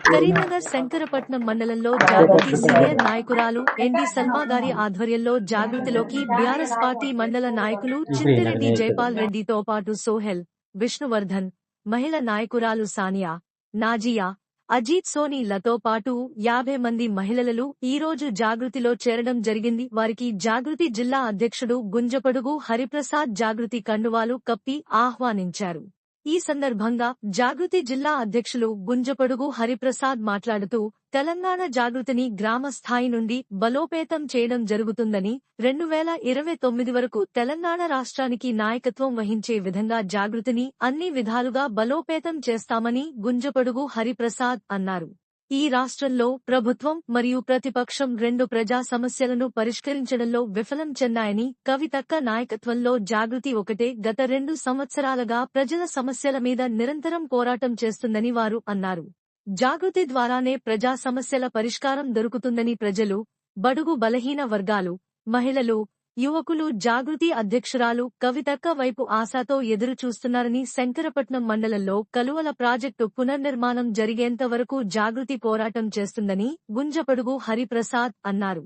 కరీంనగర్ శంకరపట్నం మండలంలో జాగృతి సీనియర్ నాయకురాలు ఎన్డి సల్మా గారి ఆధ్వర్యంలో జాగృతిలోకి బీఆర్ఎస్ పార్టీ మండల నాయకులు చింతిరెడ్డి జైపాల్ రెడ్డితో పాటు సోహెల్ విష్ణువర్ధన్ మహిళ నాయకురాలు సానియా నాజియా అజీత్ సోని లతో పాటు యాభై మంది మహిళలు ఈ రోజు జాగృతిలో చేరడం జరిగింది. వారికి జాగృతి జిల్లా అధ్యక్షుడు గుంజపడుగు హరిప్రసాద్ జాగృతి కండువాలు కప్పి ఆహ్వానించారు. ఈ సందర్భంగా జాగృతి జిల్లా అధ్యక్షులు గుంజపడుగు హరిప్రసాద్ మాట్లాడుతూ తెలంగాణ జాగృతిని గ్రామ స్థాయి నుండి బలోపేతం చేయడం జరుగుతుందని రెండు వేల ఇరవై తొమ్మిది వరకు తెలంగాణ రాష్ట్రానికి నాయకత్వం వహించే విధంగా జాగృతిని అన్ని విధాలుగా బలోపేతం చేస్తామని గుంజపడుగు హరిప్రసాద్ అన్నారు. ఈ రాష్ట్రంలో ప్రభుత్వం మరియు ప్రతిపక్షం రెండు ప్రజా సమస్యలను పరిష్కరించడంలో విఫలం చెందాయని కవితక్క నాయకత్వంలో జాగృతి ఒకటే గత రెండు సంవత్సరాలుగా ప్రజల సమస్యల మీద నిరంతరం పోరాటం చేస్తుందని వారు అన్నారు. జాగృతి ద్వారానే ప్రజా సమస్యల పరిష్కారం దొరుకుతుందని ప్రజలు బడుగు బలహీన వర్గాలు మహిళలు యువకులు జాగృతి అధ్యక్షురాలు కవితక్క వైపు ఆశాతో ఎదురు చూస్తున్నారని శంకరపట్నం మండలంలో కలువల ప్రాజెక్టు పునర్నిర్మాణం జరిగేంత వరకు జాగృతి పోరాటం చేస్తుందని గుంజపడుగు హరిప్రసాద్ అన్నారు.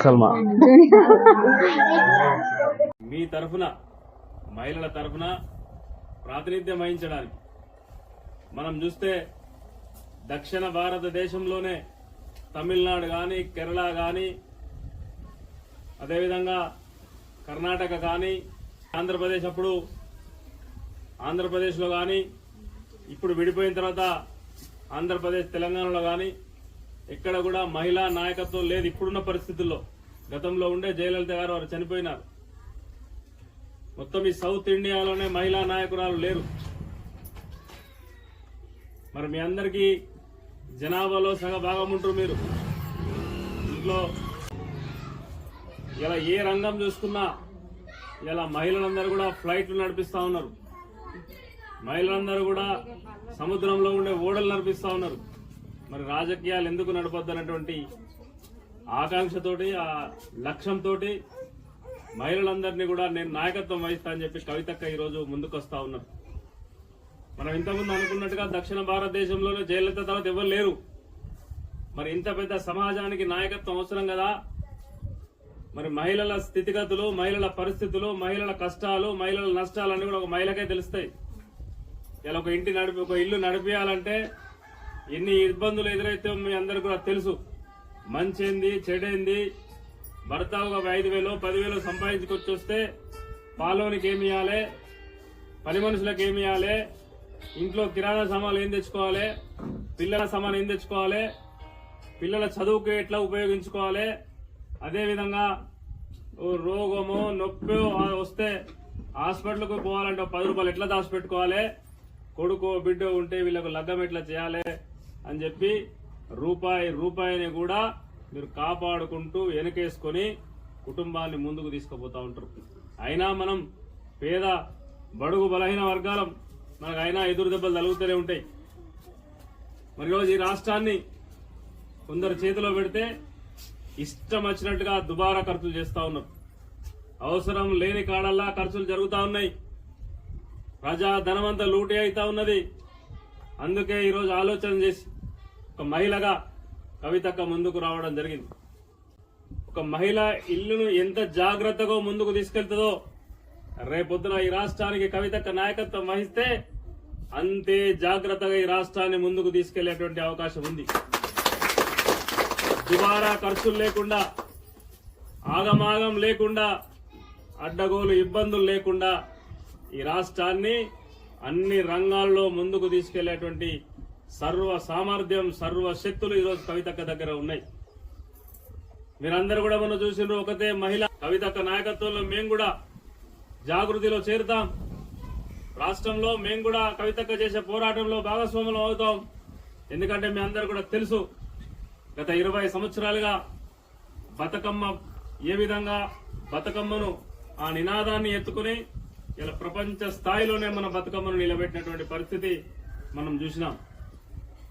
సల్మా మీ తరఫున మహిళల తరఫున ప్రాతినిధ్యం వహించడానికి మనం చూస్తే దక్షిణ భారతదేశంలోనే తమిళనాడు కానీ కేరళ కానీ అదేవిధంగా కర్ణాటక కానీ ఆంధ్రప్రదేశ్ అప్పుడు ఆంధ్రప్రదేశ్లో కానీ ఇప్పుడు విడిపోయిన తర్వాత ఆంధ్రప్రదేశ్ తెలంగాణలో కానీ ఎక్కడ కూడా మహిళా నాయకత్వం లేదు ఇప్పుడున్న పరిస్థితుల్లో. గతంలో ఉండే జయలలిత గారు వారు చనిపోయినారు. మొత్తం ఈ సౌత్ ఇండియాలోనే మహిళా నాయకురాలు లేరు. మరి మీ అందరికీ జనాభాలో సగ భాగం ఉంటారు మీరు. ఇంట్లో ఇలా ఏ రంగం చూసుకున్నా ఇలా మహిళలందరూ కూడా ఫ్లైట్లు నడిపిస్తా ఉన్నారు. మహిళలందరూ కూడా సముద్రంలో ఉండే ఓడలు నడిపిస్తూ ఉన్నారు. మరి రాజకీయాలు ఎందుకు నడపొద్దన్నటువంటి ఆకాంక్షతోటి ఆ లక్ష్యంతో మహిళలందరినీ కూడా నేను నాయకత్వం వహిస్తా అని చెప్పి కవితక్క ఈరోజు ముందుకొస్తా ఉన్నారు. మనం ఇంతకుముందు అనుకున్నట్టుగా దక్షిణ భారతదేశంలోనే జయలలిత తర్వాత ఎవరు లేరు. మరి ఇంత పెద్ద సమాజానికి నాయకత్వం అవసరం కదా. మరి మహిళల స్థితిగతులు మహిళల పరిస్థితులు మహిళల కష్టాలు మహిళల నష్టాలు నష్టాలన్నీ కూడా ఒక మహిళకే తెలుస్తాయి. ఇలా ఒక ఇంటి నడిపి ఒక ఇల్లు నడిపియాలంటే ఎన్ని ఇబ్బందులు ఎదురైతే మీ అందరు కూడా తెలుసు. మంచేంది చెడేంది భర్త ఒక ఐదు వేలు పదివేలు సంపాదించుకొచ్చి వస్తే పాలోనికి ఏమి ఇవ్వాలి పని మనుషులకు ఏమి ఇవ్వాలి ఇంట్లో కిరాణా సామాన్లు ఏం తెచ్చుకోవాలి? పిల్లల సామాన్ ఏం తెచ్చుకోవాలి? పిల్లల చదువుకు ఎట్లా ఉపయోగించుకోవాలి? అదేవిధంగా రోగము నొప్పి వస్తే హాస్పిటల్కు పోవాలంటే పది రూపాయలు ఎట్లా దాచిపెట్టుకోవాలి? కొడుకో బిడ్డో ఉంటే వీళ్ళకు లగ్గం ఎట్లా చేయాలి? అని చెప్పి రూపాయి రూపాయిని కూడా మీరు కాపాడుకుంటూ వెనకేసుకొని కుటుంబాన్ని ముందుకు తీసుకుపోతా ఉంటారు. అయినా మనం పేద బడుగు బలహీన వర్గాలం మనకు అయినా ఎదురు దెబ్బలు తలుగుతూనే ఉంటాయి. మరి రోజు ఈ రాష్ట్రాన్ని కొందరు చేతిలో పెడితే ఇష్టం వచ్చినట్టుగా దుబారా ఖర్చులు చేస్తూ ఉన్నారు. అవసరం లేని కాడల్లా ఖర్చులు జరుగుతూ ఉన్నాయి. ప్రజా ధనమంతా లూటీ అవుతా ఉన్నది. అందుకే ఈరోజు ఆలోచన చేసి ఒక మహిళగా కవితక్క ముందుకు రావడం జరిగింది. ఒక మహిళ ఇల్లును ఎంత జాగ్రత్తగా ముందుకు తీసుకెళ్తుందో రేపొద్దున ఈ రాష్ట్రానికి కవితక్క నాయకత్వం వహిస్తే అంతే జాగ్రత్తగా ఈ రాష్ట్రాన్ని ముందుకు తీసుకెళ్ళేటువంటి అవకాశం ఉంది. దుబారా ఖర్చులు లేకుండా ఆగమాగం లేకుండా అడ్డగోలు ఇబ్బందులు లేకుండా ఈ రాష్ట్రాన్ని అన్ని రంగాల్లో ముందుకు తీసుకెళ్ళేటువంటి సర్వ సామర్థ్యం సర్వశక్తులు ఈరోజు కవితక్క దగ్గర ఉన్నాయి. మీరందరూ కూడా మనం చూసిండ్రు ఒకతే మహిళ కవితక్క నాయకత్వంలో మేము కూడా జాగృతిలో చేరుతాం. రాష్ట్రంలో మేము కూడా కవితక్క చేసే పోరాటంలో భాగస్వాములు అవుతాం. ఎందుకంటే మీ అందరు కూడా తెలుసు గత ఇరవై సంవత్సరాలుగా బతుకమ్మ ఏ విధంగా బతుకమ్మను ఆ నినాదాన్ని ఎత్తుకుని ఇలా ప్రపంచ స్థాయిలోనే మన బతుకమ్మను నిలబెట్టినటువంటి పరిస్థితి మనం చూసినాం.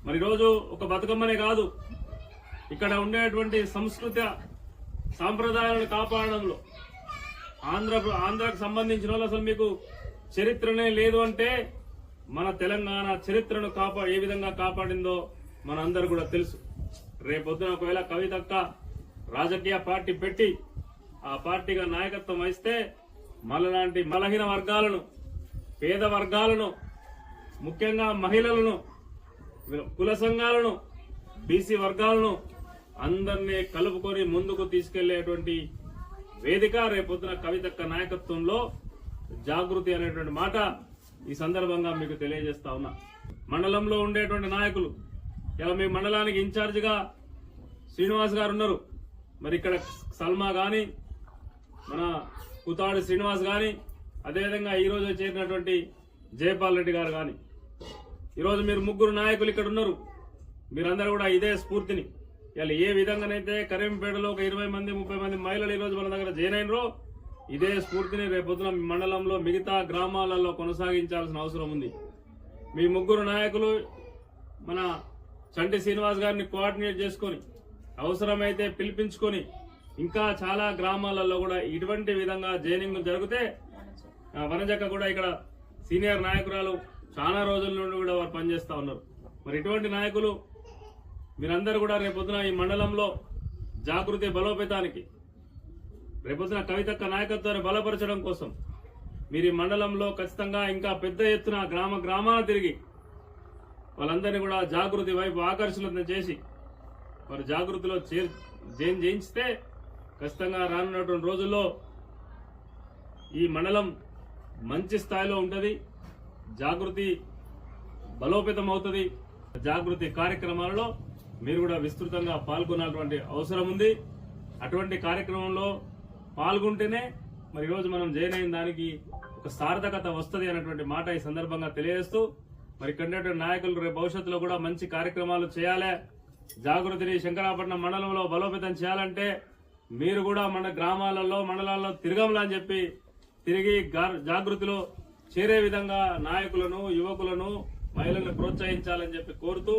మరి రోజు ఒక బతుకమ్మనే కాదు ఇక్కడ ఉండేటువంటి సంస్కృత సాంప్రదాయాలను కాపాడడంలో ఆంధ్ర ఆంధ్రకు సంబంధించిన వాళ్ళు అసలు మీకు చరిత్రనే లేదు అంటే మన తెలంగాణ చరిత్రను కాపా ఏ విధంగా కాపాడిందో మనందరూ కూడా తెలుసు. రేపొద్దున ఒకవేళ కవితక్క రాజకీయ పార్టీ పెట్టి ఆ పార్టీగా నాయకత్వం వహిస్తే మనలాంటి బలహీన వర్గాలను పేద వర్గాలను ముఖ్యంగా మహిళలను కుల సంఘాలను బీసీ వర్గాలను అందరినీ కలుపుకొని ముందుకు తీసుకెళ్ళేటువంటి వేదిక రేపొద్దున కవితక్క నాయకత్వంలో జాగృతి అనేటువంటి మాట ఈ సందర్భంగా మీకు తెలియజేస్తా ఉన్నా. మండలంలో ఉండేటువంటి నాయకులు ఇలా మీ మండలానికి ఇన్ఛార్జిగా శ్రీనివాస్ గారు ఉన్నారు. మరి ఇక్కడ సల్మా కానీ మన కుతాడు శ్రీనివాస్ కానీ అదేవిధంగా ఈరోజు చేరినటువంటి జయపాల్ రెడ్డి గారు కానీ ఈరోజు మీరు ముగ్గురు నాయకులు ఇక్కడ ఉన్నారు. మీరందరూ కూడా ఇదే స్ఫూర్తిని. ఇలా ఏ విధంగానైతే కరీంపేటలో ఒక ఇరవై మంది ముప్పై మంది మహిళలు ఈరోజు మన దగ్గర జాయిన్ అయినరో ఇదే స్ఫూర్తిని రేపొద్దున మండలంలో మిగతా గ్రామాలలో కొనసాగించాల్సిన అవసరం ఉంది. మీ ముగ్గురు నాయకులు మన చంటి శ్రీనివాస్ గారిని కోఆర్డినేట్ చేసుకొని అవసరమైతే పిలిపించుకొని ఇంకా చాలా గ్రామాలలో కూడా ఇటువంటి విధంగా జైనింగ్ జరిగితే వనజక్క కూడా ఇక్కడ సీనియర్ నాయకురాలు చాలా రోజుల నుండి కూడా వారు పనిచేస్తా ఉన్నారు. మరి ఇటువంటి నాయకులు మీరందరూ కూడా రేపొద్దున ఈ మండలంలో జాగృతి బలోపేతానికి రేపొద్దున కవితక్క నాయకత్వాన్ని బలపరచడం కోసం మీరు ఈ మండలంలో ఖచ్చితంగా ఇంకా పెద్ద ఎత్తున గ్రామ గ్రామాలు తిరిగి వాళ్ళందరినీ కూడా జాగృతి వైపు ఆకర్షణ చేసి వారు జాగృతిలో చేర్ జైన్ ఖచ్చితంగా రానున్నటువంటి రోజుల్లో ఈ మండలం మంచి స్థాయిలో ఉంటుంది. జాగృతి బలోపేతం అవుతుంది జాగృతి కార్యక్రమాలలో మీరు కూడా విస్తృతంగా పాల్గొనాల్సినటువంటి అవసరం ఉంది. అటువంటి కార్యక్రమంలో పాల్గొంటేనే మరి ఈరోజు మనం జాయిన్ అయిన దానికి ఒక సార్థకత వస్తుంది అన్నటువంటి మాట ఈ సందర్భంగా తెలియజేస్తూ మరి ఇక్కడ నాయకులు రేపు భవిష్యత్తులో కూడా మంచి కార్యక్రమాలు చేయాలి. జాగృతిని శంకరాపట్నం మండలంలో బలోపేతం చేయాలంటే మీరు కూడా మన గ్రామాలలో మండలాల్లో తిరగంలా అని చెప్పి తిరిగి జాగృతిలో చేరే విధంగా నాయకులను యువకులను మహిళలను ప్రోత్సహించాలని చెప్పి కోరుతూ